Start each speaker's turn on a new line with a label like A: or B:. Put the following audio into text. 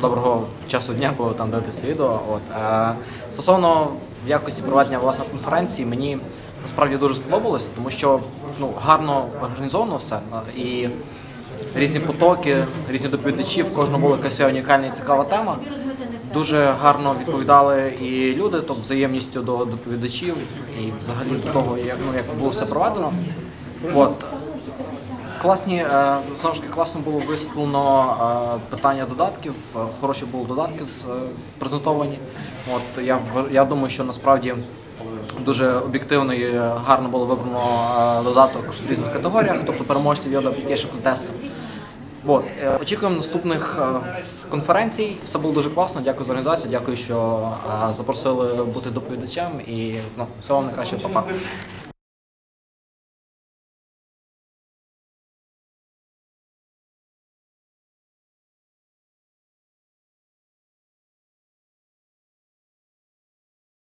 A: Доброго часу дня, коли там дивитися відео. От е, стосовно якості проведення власне конференції, мені насправді дуже сподобалось, тому що ну гарно організовано все е, і різні потоки, різні доповідачі. В кожному була якась унікальна і цікава тема. Дуже гарно відповідали і люди, тобто взаємністю до доповідачів і взагалі до того, як ну як було все проведено. От Класні, е, знову ж таки, класно було висвітлено е, питання додатків. е, Хороші були додатки презентовані. От я я думаю, що насправді дуже об'єктивно і гарно було вибрано додаток в різних категоріях, тобто переможців Yoda Application Contest. От очікуємо наступних конференцій. Все було дуже класно. Дякую за організацію. Дякую, що запросили бути доповідачем. І ну всього вам найкращого, Па-па.